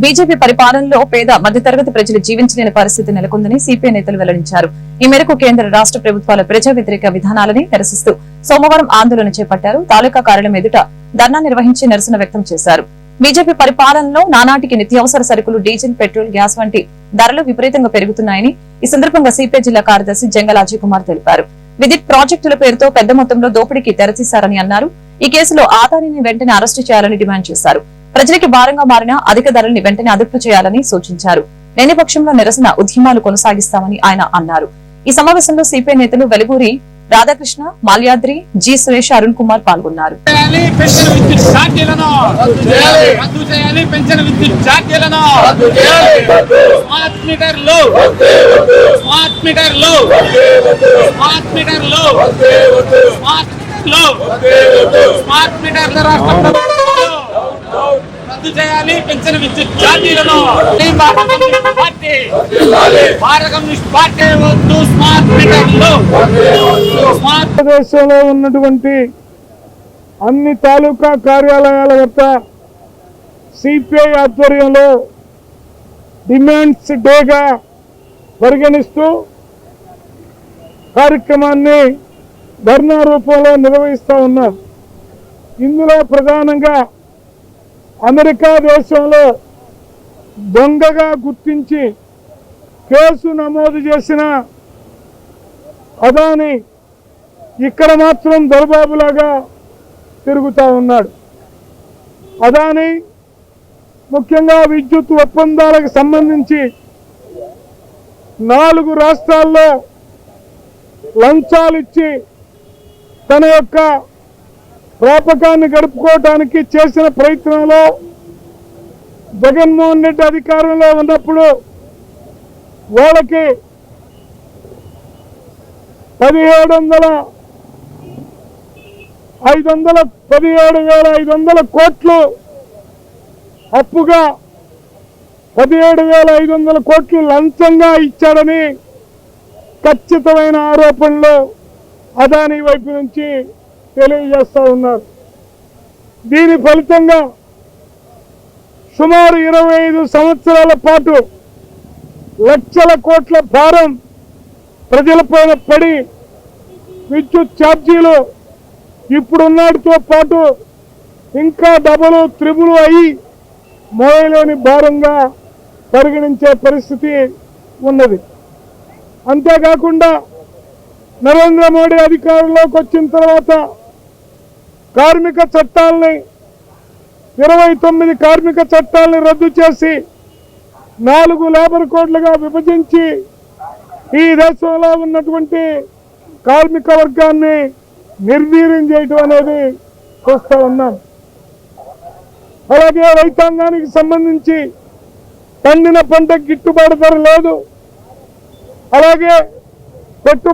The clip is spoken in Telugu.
బీజేపీ పరిపాలనలో పేద మధ్యతరగతి ప్రజలు జీవించలేని పరిస్థితి నెలకొందని సిపిఐ నేతలు వెల్లడించారు. ఈ మేరకు కేంద్ర రాష్ట్ర ప్రభుత్వాల ప్రజా వ్యతిరేక విధానాలని నిరసిస్తూ సోమవారం ఆందోళన చేపట్టారు. తాలూకా కార్యాలయం ఎదుట ధర్నా నిర్వహించి నిరసన వ్యక్తం చేశారు. బీజేపీ పరిపాలనలో నానాటికి నిత్యావసర సరుకులు డీజిల్ పెట్రోల్ గ్యాస్ వంటి ధరలు విపరీతంగా పెరుగుతున్నాయని ఈ సందర్భంగా సిపిఐ జిల్లా కార్యదర్శి జంగల్ అజయ్ కుమార్ తెలిపారు. విద్యుత్ ప్రాజెక్టుల పేరుతో పెద్ద మొత్తంలో దోపిడీకి తెరతీశారని అన్నారు. ఈ కేసులో ఆదానిని వెంటనే అరెస్టు చేయాలని డిమాండ్ చేశారు. ప్రజలకి భారంగా మారిన అధిక ధరల్ని వెంటనే అదుపు చేయాలని సూచించారు. లేని పక్షంలో నిరసన ఉద్యమాలు కొనసాగిస్తామని ఆయన అన్నారు. ఈ సమావేశంలో సిపిఐ నేతలు వెలుగూరి రాధాకృష్ణ మాల్యాద్రి జి సురేష్ అరుణ్ కుమార్ పాల్గొన్నారు. మీటర్లు. స్మార్ట్ రద్దు చేయాలి పెన్షన్ విద్యుత్ ఛార్జీలను ఈ భారత కమ్యూనిస్ట్ పార్టీ భారత కమ్యూనిస్ట్ పార్టీ వద్దు స్మార్ట్ మీటర్లు స్మార్ట్ భారతదేశంలో ఉన్నటువంటి అన్ని తాలూకా కార్యాలయాల వద్ద సిపిఐ ఆధ్వర్యంలో డిమాండ్స్ డేగా పరిగణిస్తూ కార్యక్రమాన్ని ధర్నా రూపంలో నిర్వహిస్తూ ఉన్నారు ఇందులో ప్రధానంగా అమెరికా దేశంలో దొంగగా గుర్తించి కేసు నమోదు చేసిన అదాని ఇక్కడ మాత్రం దొరబాబులాగా తిరుగుతూ ఉన్నాడు. అదాని ముఖ్యంగా విద్యుత్ ఒప్పందాలకు సంబంధించి నాలుగు రాష్ట్రాల్లో లంచాలు ఇచ్చి తన యొక్క ప్రాపకాన్ని గడుపుకోవడానికి చేసిన ప్రయత్నంలో జగన్మోహన్ రెడ్డి అధికారంలో ఉన్నప్పుడు వాళ్ళకి పదిహేడు వందల ఐదు వందల పదిహేడు వేల ఐదు వందల కోట్లు అప్పుగా పదిహేడు వేల ఐదు వందల కోట్లు లంచంగా ఇచ్చాడని ఖచ్చితమైన ఆరోపణలు అదానీ వైపు నుంచి తెలియజేస్తూ ఉన్నారు. దీని ఫలితంగా సుమారు ఇరవై ఐదు సంవత్సరాల పాటు లక్షల కోట్ల భారం ప్రజలపైన పడి విద్యుత్ ఛార్జీలు ఇప్పుడున్నాటితో పాటు ఇంకా డబుల్ త్రిబుల్ అయి మోయలోని భారంగా పరిగణించే పరిస్థితి ఉన్నది. అంతేకాకుండా నరేంద్ర మోడీ అధికారంలోకి వచ్చిన తర్వాత కార్మిక చట్టాలని ఇరవై తొమ్మిది కార్మిక చట్టాలని రద్దు చేసి నాలుగు లేబర్ కోడ్లుగా విభజించి ఈ దేశంలో ఉన్నటువంటి కార్మిక వర్గాన్ని నిర్వీర్యం చేయటం అనేది చూస్తూ ఉన్నాం. అలాగే రైతాంగానికి సంబంధించి పండిన పంట గిట్టుబాటు ధర లేదు. అలాగే పెట్టుబడి